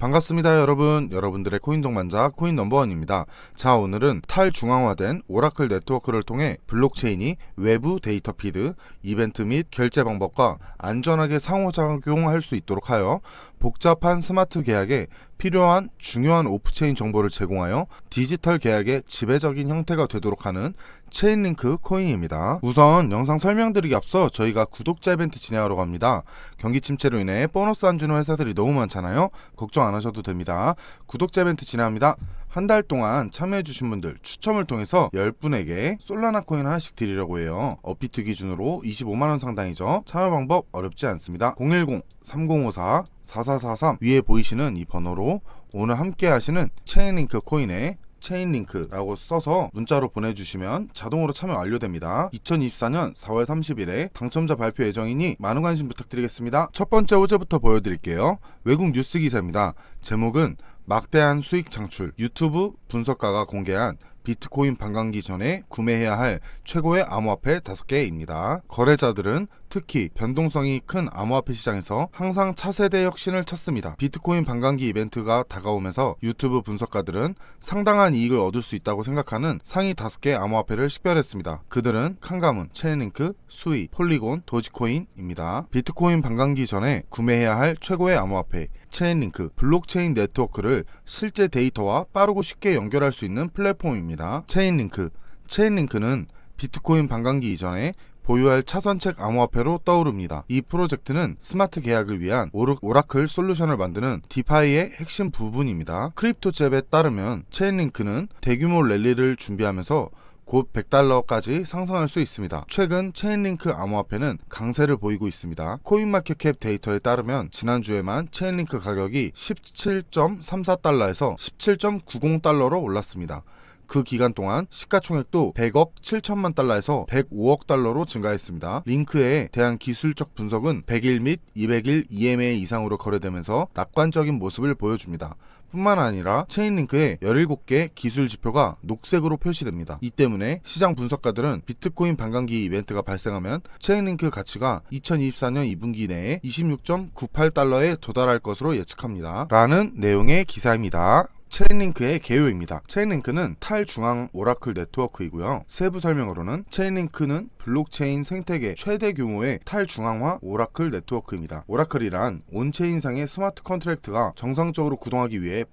반갑습니다 여러분. 여러분들의 코인 동반자 코인 넘버원입니다. 자 오늘은 탈중앙화된 오라클 네트워크를 통해 블록체인이 외부 데이터 피드 이벤트 및 결제 방법과 안전하게 상호작용할 수 있도록 하여 복잡한 스마트 계약에 필요한 중요한 오프체인 정보를 제공하여 디지털 계약의 지배적인 형태가 되도록 하는 체인링크 코인입니다. 우선 영상 설명드리기 앞서 저희가 구독자 이벤트 진행하러 갑니다. 경기 침체로 인해 보너스 안 주는 회사들이 너무 많잖아요. 걱정 안 하셔도 됩니다. 구독자 이벤트 진행합니다. 한 달 동안 참여해주신 분들 추첨을 통해서 10분에게 솔라나 코인 하나씩 드리려고 해요. 업비트 기준으로 25만원 상당이죠. 참여 방법 어렵지 않습니다. 010-3054-4443 위에 보이시는 이 번호로 오늘 함께 하시는 체인링크 코인에 체인링크라고 써서 문자로 보내주시면 자동으로 참여 완료됩니다. 2024년 4월 30일에 당첨자 발표 예정이니 많은 관심 부탁드리겠습니다. 첫 번째 호재부터 보여드릴게요. 외국 뉴스 기사입니다. 제목은 막대한 수익 창출. 유튜브 분석가가 공개한 비트코인 반감기 전에 구매해야 할 최고의 암호화폐 5개입니다. 거래자들은 특히 변동성이 큰 암호화폐 시장에서 항상 차세대 혁신을 찾습니다. 비트코인 반감기 이벤트가 다가오면서 유튜브 분석가들은 상당한 이익을 얻을 수 있다고 생각하는 상위 5개 암호화폐를 식별했습니다. 그들은 칸가문, 체인링크, 수이, 폴리곤, 도지코인입니다. 비트코인 반감기 전에 구매해야 할 최고의 암호화폐 체인링크, 블록체인 네트워크를 실제 데이터와 빠르고 쉽게 연결할 수 있는 플랫폼입니다. 체인링크, 체인링크는 비트코인 반감기 이전에 보유할 차선책 암호화폐로 떠오릅니다. 이 프로젝트는 스마트 계약을 위한 오라클 솔루션을 만드는 디파이의 핵심 부분입니다. 크립토 잽에 따르면 체인링크는 대규모 랠리를 준비하면서 곧 100달러까지 상승할 수 있습니다. 최근 체인링크 암호화폐는 강세를 보이고 있습니다. 코인마켓캡 데이터에 따르면 지난주에만 체인링크 가격이 17.34달러에서 17.90달러로 올랐습니다. 그 기간 동안 시가총액도 100억 7천만 달러에서 105억 달러로 증가했습니다. 링크에 대한 기술적 분석은 100일 및 200일 EMA 이상으로 거래되면서 낙관적인 모습을 보여줍니다. 뿐만 아니라 체인링크의 17개 기술 지표가 녹색으로 표시됩니다. 이 때문에 시장 분석가들은 비트코인 반감기 이벤트가 발생하면 체인링크 가치가 2024년 2분기 내에 26.98달러에 도달할 것으로 예측합니다. 라는 내용의 기사입니다. 체인링크의 개요입니다. 체인링크는 탈중앙 오라클 네트워크이고요. 세부 설명으로는 체인링크는 블록체인 생태계 최대 규모의 탈중앙화 오라클 네트워크입니다. 오라클이란 온체인상의 스마트 컨트랙트가 정상적으로 구동하기 위해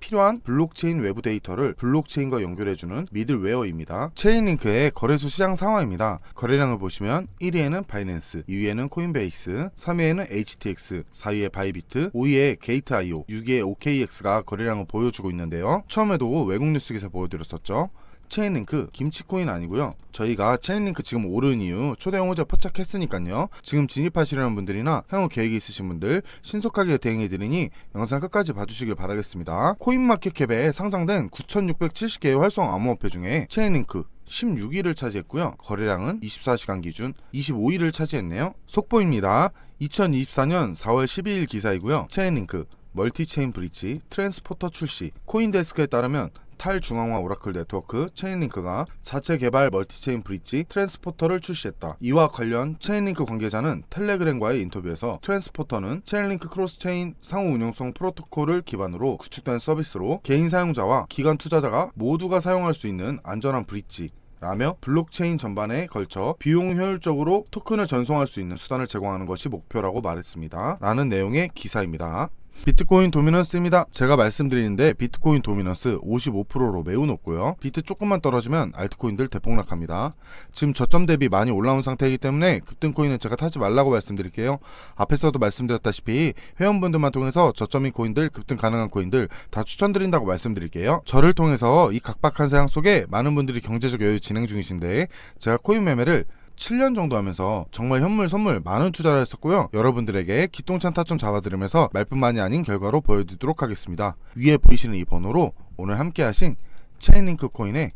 필요한 블록체인 외부 데이터를 블록체인과 연결해주는 미들웨어입니다. 체인링크의 거래소 시장 상황입니다. 거래량을 보시면 1위에는 바이낸스, 2위에는 코인베이스, 3위에는 HTX, 4위에 바이비트, 5위에 게이트IO, 6위에 OKX가 거래량을 보여주고 있는데요. 처음에도 외국 뉴스 기사 보여드렸었죠. 체인링크 김치코인 아니고요. 저희가 체인링크 지금 오른 이유 초대형 호재 포착했으니까요. 지금 진입하시려는 분들이나 향후 계획이 있으신 분들 신속하게 대응해드리니 영상 끝까지 봐주시길 바라겠습니다. 코인마켓캡에 상장된 9,670개의 활성 암호화폐 중에 체인링크 16위를 차지했고요. 거래량은 24시간 기준 25위를 차지했네요. 속보입니다. 2024년 4월 12일 기사이고요. 체인링크 멀티체인 브릿지, 트랜스포터 출시, 코인데스크에 따르면 탈중앙화 오라클 네트워크 체인링크가 자체 개발 멀티체인 브릿지 트랜스포터를 출시했다. 이와 관련 체인링크 관계자는 텔레그램과의 인터뷰에서 트랜스포터는 체인링크 크로스체인 상호 운용성 프로토콜을 기반으로 구축된 서비스로 개인 사용자와 기관 투자자가 모두가 사용할 수 있는 안전한 브릿지 라며 블록체인 전반에 걸쳐 비용 효율적으로 토큰을 전송할 수 있는 수단을 제공하는 것이 목표라고 말했습니다. 라는 내용의 기사입니다. 비트코인 도미넌스입니다. 제가 말씀드리는데 비트코인 도미넌스 55%로 매우 높고요. 비트 조금만 떨어지면 알트코인들 대폭락합니다. 지금 저점 대비 많이 올라온 상태이기 때문에 급등코인은 제가 타지 말라고 말씀드릴게요. 앞에서도 말씀드렸다시피 회원분들만 통해서 저점인 코인들, 급등 가능한 코인들 다 추천드린다고 말씀드릴게요. 저를 통해서 이 각박한 세상 속에 많은 분들이 경제적 여유 진행 중이신데 제가 코인 매매를 7년 정도 하면서 정말 현물 선물 많은 투자를 했었고요. 여러분들에게 기똥찬 타점 잡아드리면서 말뿐만이 아닌 결과로 보여드리도록 하겠습니다. 위에 보이시는 이 번호로 오늘 함께 하신 체인링크 코인의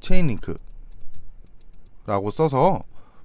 체인링크 라고 써서